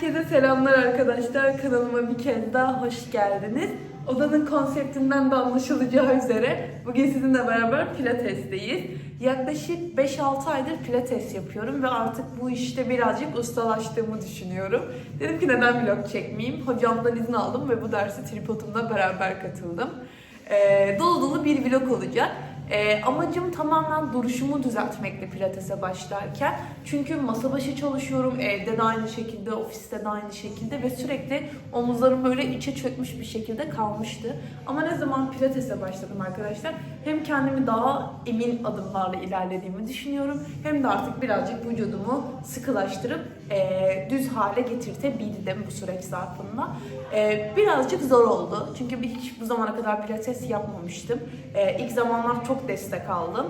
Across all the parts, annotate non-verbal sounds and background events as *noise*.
Herkese selamlar arkadaşlar. Kanalıma bir kez daha hoş geldiniz. Odanın konseptinden de anlaşılacağı üzere bugün sizinle beraber pilatesteyiz. Yaklaşık 5-6 aydır pilates yapıyorum ve artık bu işte birazcık ustalaştığımı düşünüyorum. Dedim ki neden vlog çekmeyeyim? Hocamdan izin aldım ve bu derse tripodumla beraber katıldım. Ee, dolu dolu bir vlog olacak. Ee, amacım tamamen duruşumu düzeltmekle pilatese başlarken. Çünkü masa başı çalışıyorum, evde de aynı şekilde, ofiste de aynı şekilde ve sürekli omuzlarım böyle içe çökmüş bir şekilde kalmıştı. Ama ne zaman pilatese başladım arkadaşlar, hem kendimi daha emin adımlarla ilerlediğimi düşünüyorum, hem de artık birazcık vücudumu sıkılaştırıp e, düz hale getirtebildim bu süreç zarfında. E, birazcık zor oldu çünkü hiç bu zamana kadar pilates yapmamıştım. E, ilk zamanlar çok destek aldım.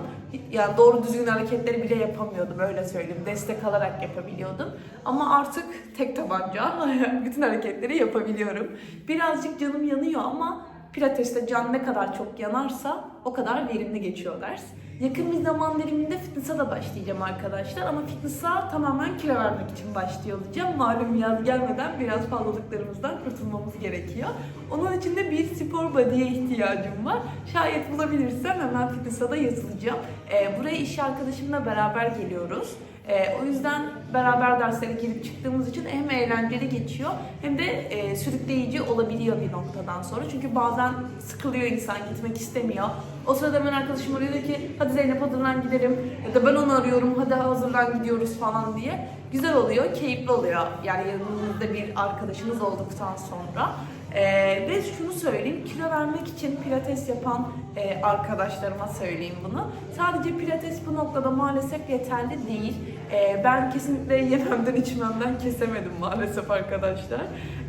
Yani doğru düzgün hareketleri bile yapamıyordum öyle söyleyeyim. Destek alarak yapabiliyordum. Ama artık tek tabanca *laughs* bütün hareketleri yapabiliyorum. Birazcık canım yanıyor ama pilateste can ne kadar çok yanarsa o kadar verimli geçiyor ders. Yakın bir zaman diliminde fitness'a da başlayacağım arkadaşlar ama fitness'a tamamen kilo vermek için başlıyor olacağım. Malum yaz gelmeden biraz fazlalıklarımızdan kurtulmamız gerekiyor. Onun için de bir spor body'ye ihtiyacım var. Şayet bulabilirsem hemen fitness'a da yazılacağım. Ee, buraya iş arkadaşımla beraber geliyoruz. Ee, o yüzden beraber derslere girip çıktığımız için hem eğlenceli geçiyor hem de e, sürükleyici olabiliyor bir noktadan sonra. Çünkü bazen sıkılıyor insan gitmek istemiyor. O sırada hemen arkadaşım arıyor ki hadi Zeynep hazırlan gidelim ya da ben onu arıyorum hadi hazırlan gidiyoruz falan diye. Güzel oluyor, keyifli oluyor. Yani yanınızda bir arkadaşınız olduktan sonra. Ee, ve şunu söyleyeyim, kilo vermek için pilates yapan e, arkadaşlarıma söyleyeyim bunu. Sadece pilates bu noktada maalesef yeterli değil. Ee, ben kesinlikle yememden içmemden kesemedim maalesef arkadaşlar.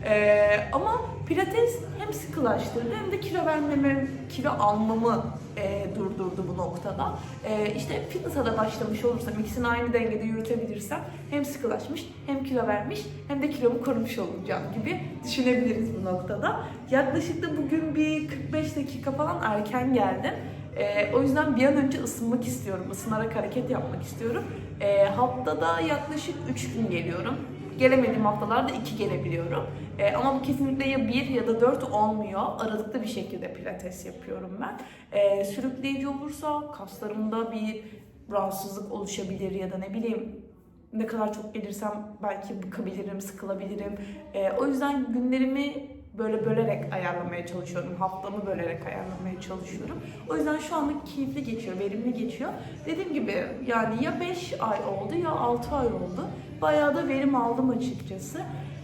Ee, ama pilates hem sıkılaştırdı hem de kilo vermemi, kilo almamı e, durdurdu bu noktada. E, işte fitness'a da başlamış olursam, ikisini aynı dengede yürütebilirsem hem sıkılaşmış, hem kilo vermiş, hem de kilomu korumuş olacağım gibi düşünebiliriz bu noktada. Yaklaşık da bugün bir 45 dakika falan erken geldim. E, o yüzden bir an önce ısınmak istiyorum, ısınarak hareket yapmak istiyorum. E, haftada yaklaşık 3 gün geliyorum. Gelemediğim haftalarda 2 gelebiliyorum. E, ama bu kesinlikle ya 1 ya da 4 olmuyor. Aralıklı bir şekilde pilates yapıyorum ben. E, sürükleyici olursa kaslarımda bir rahatsızlık oluşabilir ya da ne bileyim ne kadar çok gelirsem belki bıkabilirim, sıkılabilirim. E, o yüzden günlerimi böyle bölerek ayarlamaya çalışıyorum. Haftamı bölerek ayarlamaya çalışıyorum. O yüzden şu anlık keyifli geçiyor, verimli geçiyor. Dediğim gibi yani ya 5 ay oldu ya 6 ay oldu. Bayağı da verim aldım açıkçası.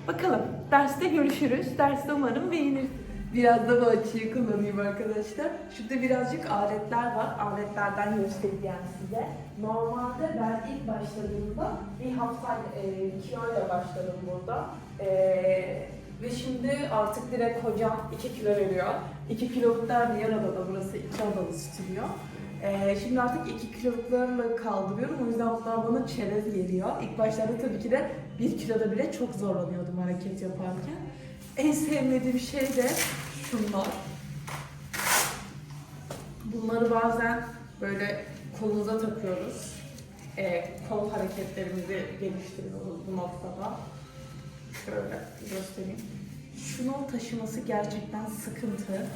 Bakalım derste görüşürüz. Derste umarım beğenir. Biraz da bu açıyı kullanayım arkadaşlar. Şurada birazcık aletler var. Aletlerden göstereceğim size. Normalde ben ilk başladığımda bir hafta e, kiloyla başladım burada. E, ve şimdi artık direkt hocam 2 kilo veriyor. 2 kiloluklar diğer odada burası 2 odalı stüdyo. Ee, şimdi artık 2 kiloluklarla kaldırıyorum. O yüzden bunlar bana çerez geliyor. İlk başlarda tabii ki de 1 kiloda bile çok zorlanıyordum hareket yaparken. En sevmediğim şey de şunlar. Bunları bazen böyle kolumuza takıyoruz. Ee, kol hareketlerimizi geliştiriyoruz bu noktada. Şöyle göstereyim. Şunu taşıması gerçekten sıkıntı.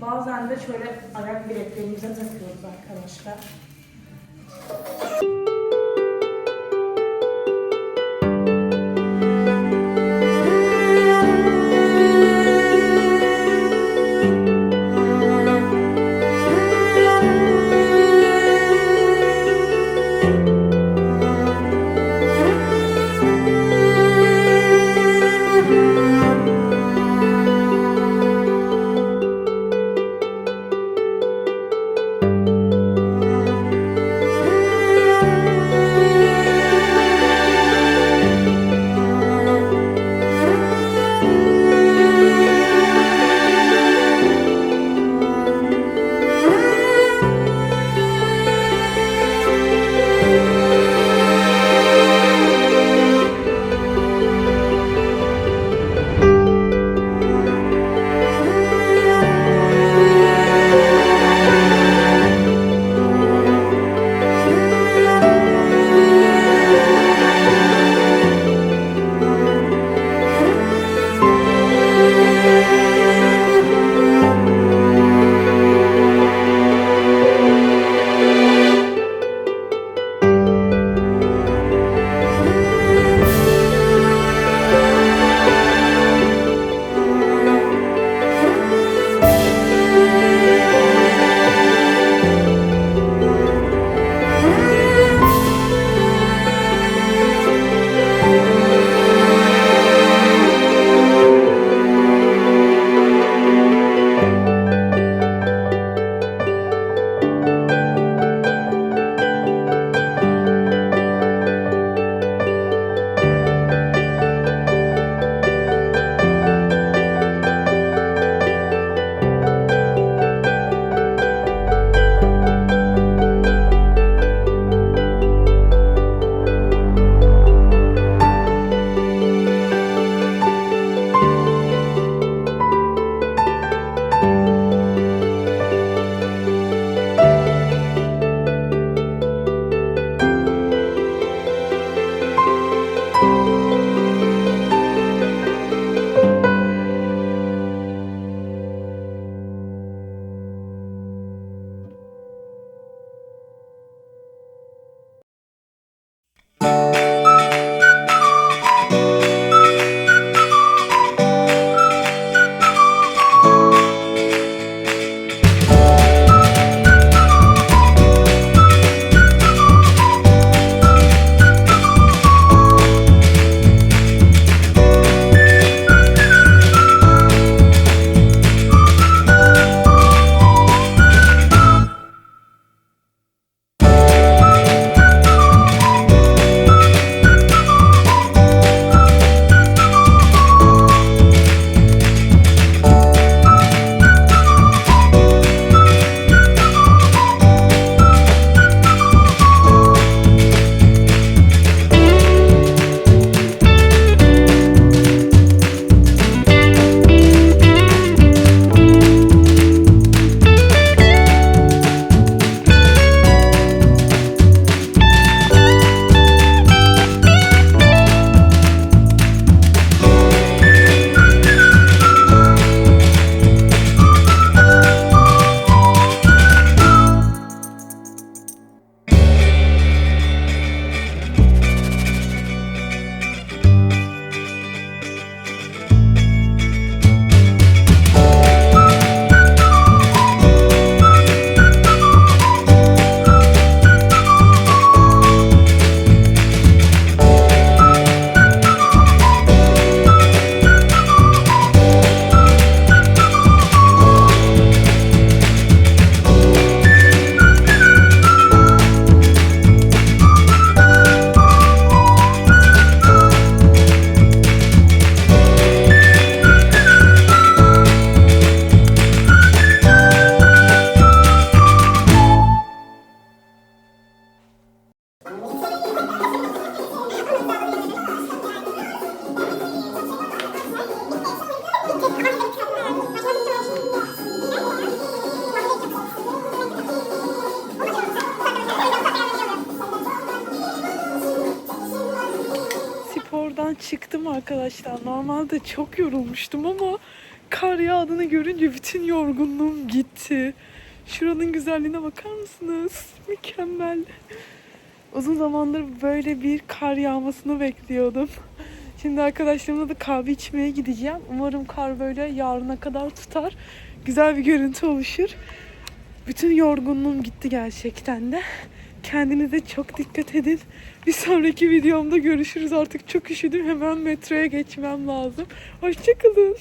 Bazen de şöyle ayak bileklerimize takıyoruz arkadaşlar. Çıktım arkadaşlar. Normalde çok yorulmuştum ama kar yağdığını görünce bütün yorgunluğum gitti. Şuranın güzelliğine bakar mısınız? Mükemmel. Uzun zamandır böyle bir kar yağmasını bekliyordum. Şimdi arkadaşlarımla da kahve içmeye gideceğim. Umarım kar böyle yarına kadar tutar. Güzel bir görüntü oluşur. Bütün yorgunluğum gitti gerçekten de. Kendinize çok dikkat edin. Bir sonraki videomda görüşürüz. Artık çok üşüdüm. Hemen metroya geçmem lazım. Hoşçakalın.